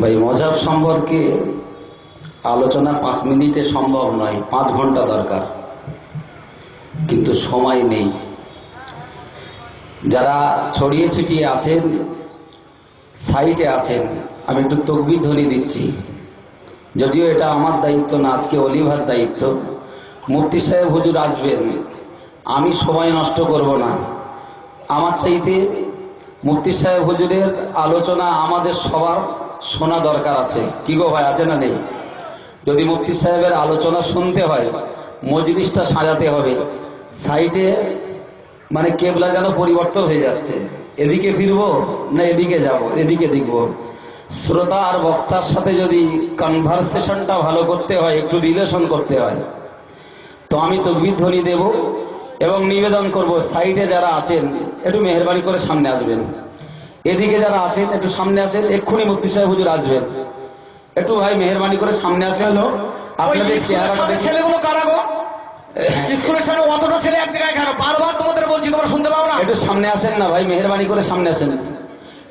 ভাই, মজাব সম্পর্কে আলোচনা পাঁচ মিনিটে সম্ভব নয়, পাঁচ ঘণ্টা দরকার। কিন্তু সময় নেই। যারা ছড়িয়ে ছিটিয়ে আছেন, সাইটে আছেন, আমি একটু তকবি ধ্বনি দিচ্ছি। যদিও এটা আমার দায়িত্ব না, আজকে অলিভার দায়িত্ব। মুফতি সাহেব হুজুর আসবেন। আমি সময় নষ্ট করব না। আমার চাইতে মুফতি সাহেব হুজুরের আলোচনা আমাদের সবার শোনা দরকার আছে। কি গো ভাই, আছে না নেই? যদি মুফতি সাহেবের আলোচনা শুনতে হয়, মজলিসটা সাজাতে হবে। সাইডে মানে কেবলা যেন পরিবর্তন হয়ে যাচ্ছে। এদিকে ফিরবো না এদিকে যাব? এদিকে দেখব। শ্রোতা আর বক্তার সাথে যদি কনভারসেশনটা ভালো করতে হয়, একটু রিলেশন করতে হয়, তো আমি তকবির ধ্বনি দেব। এবং নিবেদন করব সাইডে যারা আছেন একটু মেহরবানি করে সামনে আসবেন। এদিকে যারা আছেন একটু সামনে আসেন এক্ষুনি মুক্তি সাহেব হুজুর আসবেন। একটু ভাই মেহরবানি করে সামনে আসেন। আপনাদের ছেলেগুলো কারা গো? স্কুলের সামনে অতটা ছেলে এক জায়গায় কেন? বারবার তোমাদের বলছি তোমরা শুনতে পাও না? একটু সামনে আসেন না ভাই মেহরবানি করে সামনে আসেন।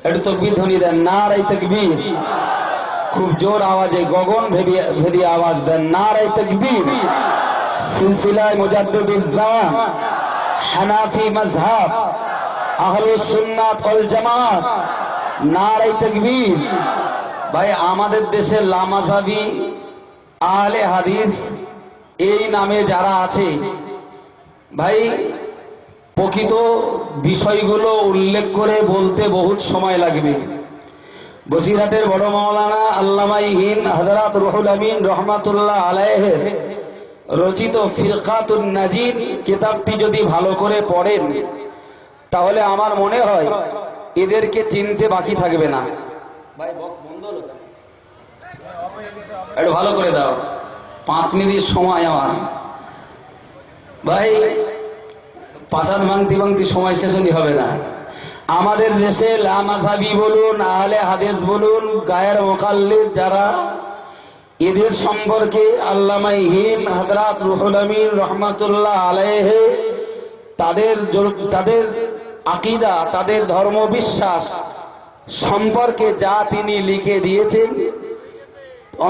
একটু তকবির ধ্বনি দেন না রাই তকবীর। খুব জোর আওয়াজে গগন ভেদি ভেদি আওয়াজ দেন না রাই তকবীর। সিলসিলায় মুজাদ্দিদুজ্জামান হানাফি মাযহাব আহলুস সুন্নাত ওয়াল জামাত নারাই তকবীর। ভাই, আমাদের দেশে লামাজাবি, আহলে হাদিস, এই নামে যারা আছে, ভাই, প্রকৃত বিষয়গুলো উল্লেখ করে বলতে বহুত সময় লাগবে। বসিরহাটের বড় মাওলানা আল্লামাই হিন হজরত রুহুল আমিন রহমাতুল্লাহ আলাইহের রচিত ফিরকাতুন নাজির কিতাবটি যদি ভালো করে পড়েন, তাহলে আমার মনে হয় এদেরকে চিনতে বাকি থাকবে না? একটু ভালো করে দাও। পাঁচ মিনিট সময় আমার। ভাই পাশাদ ভাঙতি ভাঙতি সময় শেষ হলে হবে না। আমাদের দেশে লামাজাবি বলুন, আহলে হাদিস বলুন, গায়ের মোকাল্লিদ যারা এদের সম্পর্কে আল্লামাই হাদরাত রুহুল আমিন রহমাতুল্লাহ তাদের তাদের আকিদা, তাদের ধর্ম বিশ্বাস সম্পর্কে যা তিনি লিখে দিয়েছেন,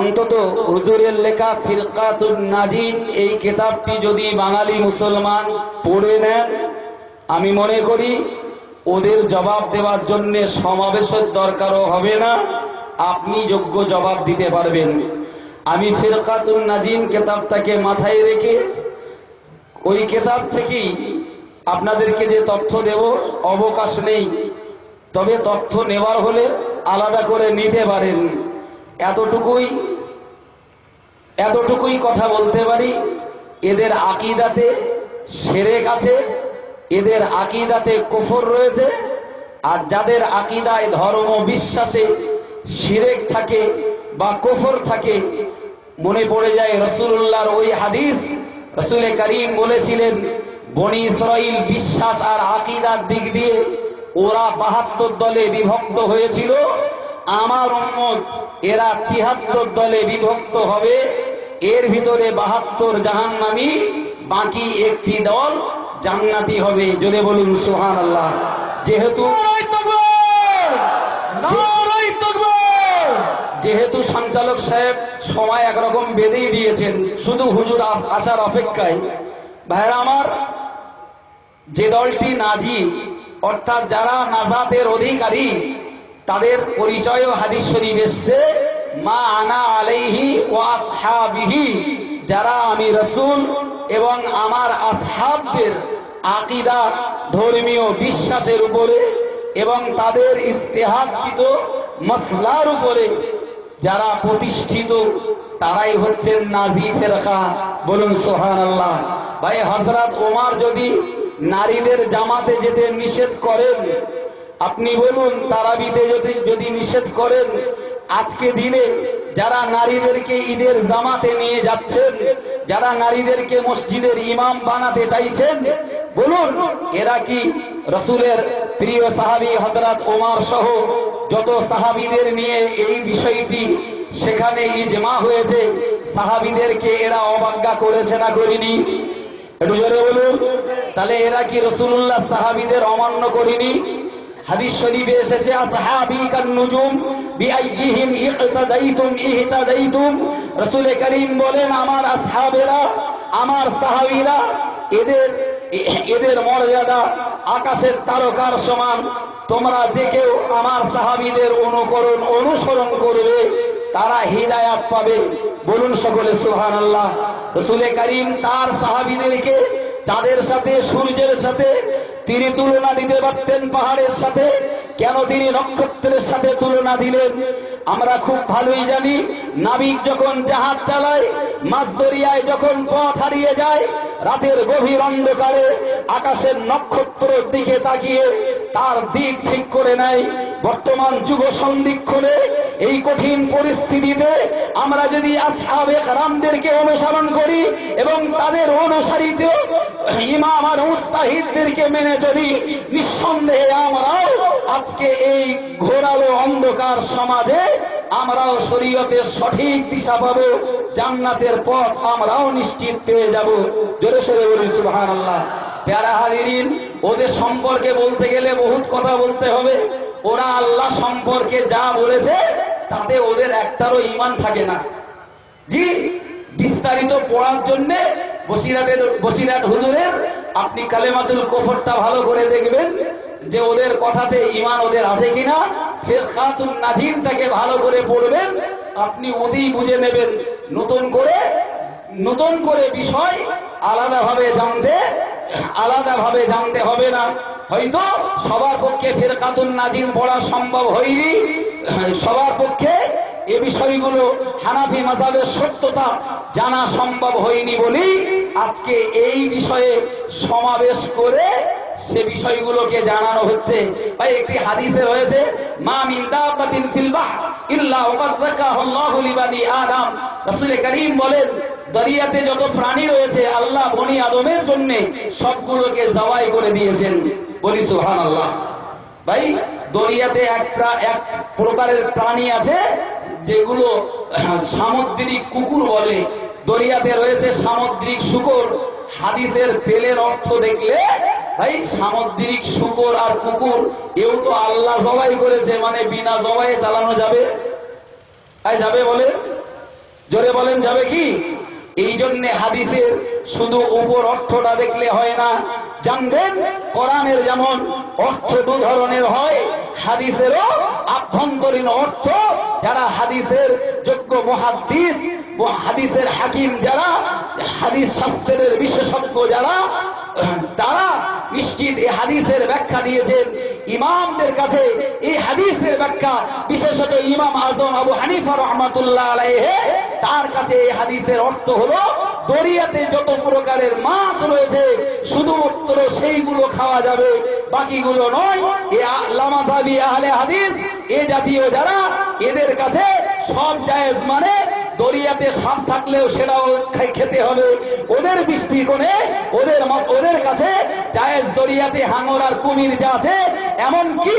অন্তত হুজুরের লেখা ফিরকাতুন নাজিন এই কিতাবটি যদি বাঙালি মুসলমান পড়ে নেন, আমি মনে করি ওদের জবাব দেওয়ার জন্য সমাবেশের দরকারও হবে না। আপনি যোগ্য জবাব দিতে পারবেন। আমি ফিরকাতুন নাজিম কেতাবটাকে মাথায় রেখে ওই কেতাব থেকেই আপনাদেরকে যে তথ্য দেব, অবকাশ নেই। তবে তথ্য নেওয়ার হলে আলাদা করে নিতে পারেন। এতটুকুই এতটুকুই কথা বলতে পারি। এদের আকিদাতে সেরেক আছে, এদের আকিদাতে কুফর রয়েছে, আর যাদের আকিদায় ধর্ম বিশ্বাসে শিরেক থাকে বা কুফর থাকে, মনে পড়ে যায় রসুল্লাহর ওই হাদিস। রসুল করিম বলেছিলেন, বনি ইসরাইল বিশ্বাস আর আকিদার দিক দিয়ে ওরা বাহাত্তর দলে বিভক্ত হয়েছিল। আমার উম্মত, এরা তিহাত্তর দলে বিভক্ত হবে। এর ভিতরে বাহাত্তর জাহান্নামী, বাকি একটি দল জান্নাতি হবে। জোরে বলুন সোহান আল্লাহ যেহেতু নারাই তাকবীর! নারাই তাকবীর! যেহেতু সঞ্চালক সাহেব সময় একরকম বেঁধেই দিয়েছেন, শুধু হুজুর আসার অপেক্ষায়। ভাইরা আমার, যে দলটি নাজি, অর্থাৎ যারা নাজাতের অধিকারী, তাদের পরিচয় হাদিস শরীফ এসছে, মা আনা আলাইহি ও আসহাবিহি, যারা আমি রসুল এবং আমার আসহাবদের আকিদা ধর্মীয় বিশ্বাসের উপরে এবং তাদের ইস্তেহাদকৃত মসলার উপরে যারা প্রতিষ্ঠিত, তারাই হচ্ছেন নাজি ফেরকা বলুন সোহান আল্লাহ ভাই হজরত ওমার যদি নারীদের জামাতে যেতে নিষেধ করেন, আপনি বলুন তারা তারাবিতে যদি যদি নিষেধ করেন, আজকে দিনে যারা নারীদেরকে ঈদের জামাতে নিয়ে যাচ্ছেন, যারা নারীদেরকে মসজিদের ইমাম বানাতে চাইছেন বলুন, এরা কি রসুলের প্রিয় সাহাবি হজরত ওমার সহ যত সাহাবিদের নিয়ে এই বিষয়টি সেখানে ইজমা হয়েছে, সাহাবিদেরকে এরা অবজ্ঞা করেছে না করিনি? তাহলে এরা কি রসুল্লাহ সাহাবিদের অমান্য করিনি? হাদিস শরীফে এসেছে নুজুম করিম বলেন, আমার আসহাবেরা, আমার সাহাবীরা, এদের এদের মর্যাদা আকাশের তারকার সমান। তোমরা যে কেউ আমার সাহাবিদের অনুকরণ অনুসরণ করবে, তারা হিদায়াত পাবে। বলুন সকলে সুহান আল্লাহ রসুলে করিম তার সাহাবিদেরকে চাঁদের সাথে, সূর্যের সাথে তিনি তুলনা দিতে পারতেন পাহাড়ের সাথে। কেন তিনি নক্ষত্রের সাথে তুলনা দিলেন? আমরা খুব ভালোই জানি, নাবিক যখন জাহাজ চালায়, মাছ দরিয়ায় যখন পথ হারিয়ে যায় রাতের গভীর অন্ধকারে আকাশের নক্ষত্রের দিকে তাকিয়ে তার দিক ঠিক করে নেয়। বর্তমান যুগ সন্ধিক্ষণে এই কঠিন পরিস্থিতিতে আমরা যদি আসহাবে রামদেরকে অনুসরণ করি এবং তাদের অনুসারিত ইমাম আর মুস্তাহিদদেরকে মেনে চলি, নিঃসন্দেহে আমরাও আজকে এই ঘোরালো অন্ধকার সমাজে আমরাও শরীয়তের সঠিক দিশা পাবো, জান্নাতের পথ আমরাও নিশ্চিত পেয়ে যাব। জোরে সরে বলি সুবহান আল্লাহ প্যারা হাজিরিন, ওদের সম্পর্কে বলতে গেলে বহুত কথা বলতে হবে। ওরা আল্লাহ সম্পর্কে যা বলেছে, তাতে ওদের একটারও ইমান থাকে না। জি, বিস্তারিত পড়ার জন্য বসিরাটের বসিরাট হুজুরের, আপনি কালেমাতুল কফরটা ভালো করে দেখবেন যে ওদের কথাতে ইমান ওদের আছে কিনা ফের খাতুন নাজিমটাকে ভালো করে পড়বেন। আপনি ওদেই বুঝে নেবেন। নতুন করে নতুন করে বিষয় আলাদাভাবে জানতে আলাদাভাবে জানতে হবে না। হয়তো সবার পক্ষে ফেরকাতুন নাজিম পড়া সম্ভব হয়নি। সবার পক্ষে এ বিষয়গুলো হানাফি মাজাবের সত্যতা জানা সম্ভব হয়নি বলেই আজকে এই বিষয়ে সমাবেশ করে সে বিষয়গুলোকে জানানো হচ্ছে। ভাই, একটি হাদিসে রয়েছে, মা মিন দাব্বাতিন ফিল বাহর ইল্লা ওয়াকাদ আল্লাহু লিবানি আদম। রাসূল করিম বলেন, দরিয়াতে যত প্রাণী রয়েছে, আল্লাহ বনি আদমের জন্য সবগুলোকে জবাই করে দিয়েছেন। বলি, সুবহানাল্লাহ। ভাই, দরিয়াতে একটা এক প্রকারের প্রাণী আছে, যেগুলো সামুদ্রিক কুকুর বলে। দরিয়াতে রয়েছে সামুদ্রিক শুকর। হাদিসের তেলের অর্থ দেখলে ভাই, সামুদ্রিক শুকর আর কুকুর, এও তো আল্লাহ জবাই করেছে মানে বিনা জবাই চালানো যাবে? তাই যাবে বলে? জোরে বলেন, যাবে কি? এই জন্যে হাদিসের শুধু উপর অর্থটা দেখলে হয় না। জানবেন, কোরআনের যেমন অর্থ দু ধরনের হয়, হাদিসেরও আভ্যন্তরীণ অর্থ, যারা হাদিসের যোগ্য মহাদ্দিস, হাদিসের হাকিম যারা, হাদিস শাস্ত্রের বিশেষজ্ঞ যারা তারা নিশ্চিত এই হাদিসের ব্যাখ্যা দিয়েছেন। ইমামদের কাছে এই হাদিসের ব্যাখ্যা, বিশেষত ইমাম আজম আবু হানিফা রহমাতুল্লাহ তার কাছে এই হাদিসের অর্থ হলো, দরিয়াতে যত প্রকারের মাছ রয়েছে, শুধুমাত্র সেইগুলো খাওয়া যাবে, বাকিগুলো নয়, এ হাদিস, এ জাতীয় যারা, এদের কাছে সব জায়েজ মানে দরিয়াতে সাপ থাকলেও সেটাও খেতে হবে। ওদের দৃষ্টিকোণে ওদের ওদের কাছে জায়েজ দরিয়াতে হাঙর আর কুমির যা আছে, এমনকি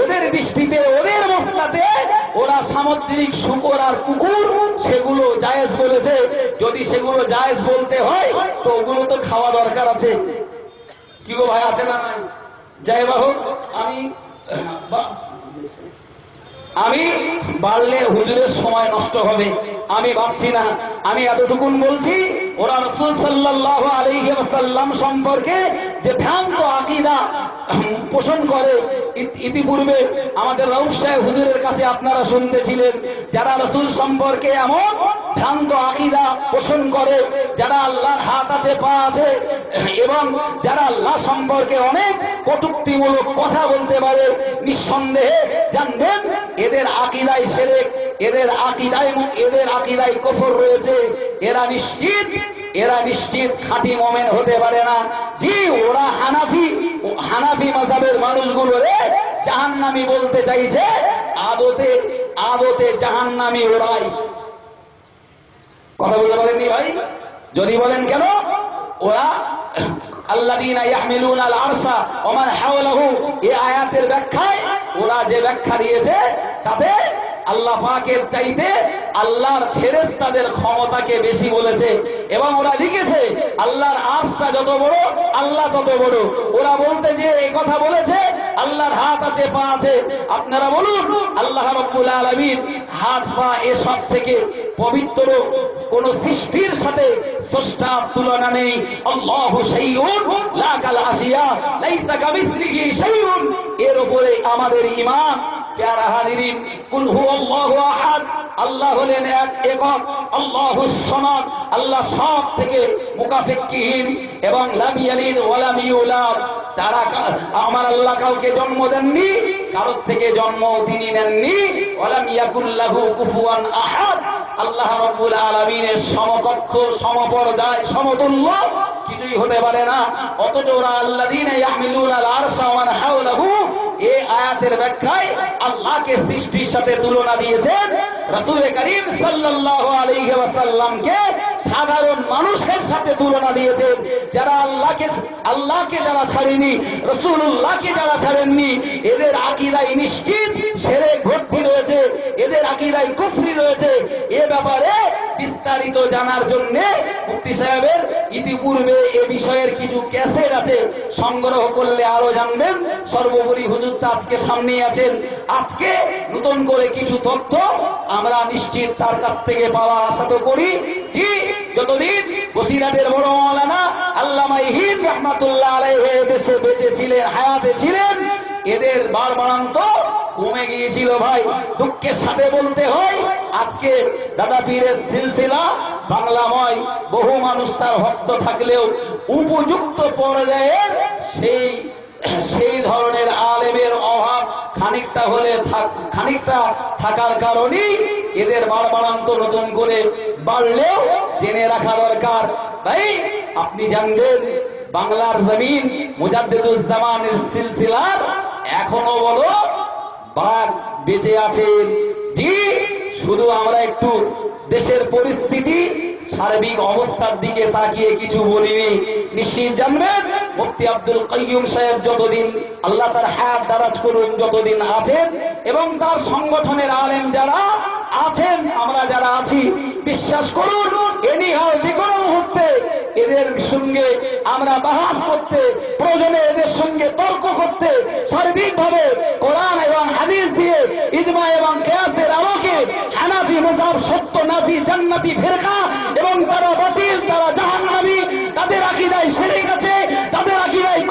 ওদের দৃষ্টিতে ওদের মশলাতে ওরা সামুদ্রিক শুকর আর কুকুর, সেগুলো জায়েজ বলেছে। যদি সেগুলো জায়েজ বলতে হয়, তো ওগুলো তো খাওয়া দরকার আছে। কি গো ভাই, আছে না যাই হোক, আমি আমি বাড়লে হুজুরের সময় নষ্ট হবে। আমি বাড়ছি না। আমি এতটুকুন বলছি ওরা রসুল সাল্লাহ ওয়াসাল্লাম সম্পর্কে যে ভ্রান্ত আকিদা পোষণ করে ইতিপূর্বে আমাদের রউফ সাহেব হুজুরের কাছে আপনারা শুনতেছিলেন, যারা রসুল সম্পর্কে এমন ভ্রান্ত আকিদা পোষণ করে, যারা আল্লাহর হাত আছে, পা আছে, এবং যারা আল্লাহ সম্পর্কে অনেক কটুক্তিমূলক কথা বলতে পারে, নিঃসন্দেহে জানবেন এদের আকিদায় সেরেক এদের আকিদায় এদের আকিদায় কফর রয়েছে। এরা নিশ্চিত এরা নিশ্চিত খাঁটি মোমেন হতে পারে না। জি, ওরা হানাফি হানাফি মাজাবের মানুষগুলো রে, জাহান্নামি বলতে চাইছে, আদতে আদতে জাহান্নামি ওরাই। কথা বলতে পারেননি ভাই? যদি বলেন কেন? ওরা, আল্লাযীনা ইয়াহমিলুনা আয়াতের ব্যাখ্যায় ওরা যে ব্যাখ্যা দিয়েছে, তাতে আল্লাহ পাকের চাইতে আল্লাহর ফেরেশতাদের ক্ষমতাকে বেশি বলেছে। এবং ওরা লিখেছে, আল্লাহর আরশটা যত বড়, আল্লাহ তত বড়। ওরা বলতে যে এই কথা বলেছে, আল্লাহর হাত আছে, পা আছে। আপনারা বলুন, আল্লাহ রব্বুল আলামিন হাত, পা এসব থেকে পবিত্র কোন সৃষ্টির সাথে স্রষ্টার তুলনা নেই। আল্লাহু শাইউন লা কাল আসিয়া লাইসা কামিসলিহি শাইউন। এর উপরে আমাদের ঈমান আল্লাহ আল্লাহু সব থেকে এবং লাম ওয়া লাম আমার আল্লাহ কাউকে জন্ম দেননি, কারোর থেকে জন্ম তিনি নেননি। ওয়ালাম ইয়াকুল্লাহু কুফুয়ান আহাদ। আল্লাহ রব্বুল আলামিনের সমকক্ষ, সমপর্দায়, সমতুল্য কিছুই হতে পারে না। অথচ ওরা আল্লাহ দিন সৃষ্টির সাথে তুলনা দিয়েছেন। রসুল করিম সাল্লাহ ওয়াসাল্লামকে সাধারণ মানুষের সাথে তুলনা দিয়েছে। যারা আল্লাহকে আল্লাহকে যারা ছাড়েনি রসুল্লাহকে যারা ছাড়েননি, এদের আকিরাই নিশ্চিত সেরে ভর্তি রয়েছে এদের আকিরাই কুফরি রয়েছে। এ ব্যাপারে বিস্তারিত জানার জন্য মুফতি সাহেবের ইতিপূর্বে এ বিষয়ের কিছু ক্যাসেট আছে। সংগ্রহ করলে আরও জানবেন। সর্বোপরি হুজুর তো আজকে সামনে আছেন। আজকে নতুন করে কিছু তথ্য আমরা নিশ্চিত তার কাছ থেকে পাওয়ার আশা তো করি। কি যতদিন বসিরাটের বড় মৌলানা আল্লামা ইহিদ রহমাতুল্লাহ আলাইহি দেশে বেঁচে ছিলেন, হায়াতে ছিলেন, এদের বারবারান্ত কমে গিয়েছিল ভাই। দুঃখের সাথে বলতে হয়, আজকে দাদা পীরের সিলসিলা বাংলাময়, বহু মানুষ তার ভক্ত থাকলেও উপযুক্ত পর্যায়ের সেই সেই ধরনের আলেমের অভাব খানিকটা হলে খানিকটা থাকার কারণেই এদের বারবারান্ত নতুন করে বাড়লেও জেনে রাখা দরকার। ভাই, আপনি জানবেন, বাংলার জমিন মুজাদ্দিদুজ্জামানের সিলসিলার এখনও বলো বাঘ বেঁচে আছেন জি, শুধু আমরা একটু দেশের পরিস্থিতি, সার্বিক অবস্থার দিকে তাকিয়ে কিছু বলিনি। নিশ্চিত জানবেন, মুফতি আব্দুল কাইয়ুম সাহেব যতদিন আল্লাহ তার হাত দারাজ করুন, যতদিন আছেন এবং তার সংগঠনের আলেম যারা আছেন, আমরা যারা আছি, বিশ্বাস করুন এনি হাও যে কোনো মুহূর্তে এদের সঙ্গে আমরা বাহাস করতে, প্রয়োজনে এদের সঙ্গে তর্ক করতে, সার্বিকভাবে আহজাব সত্য নাফি জান্নাতি ফেরকা এবং তারা বাতিল, তারা নামি তাদের আকিদায় সেরে গেছে তাদের আকিদায়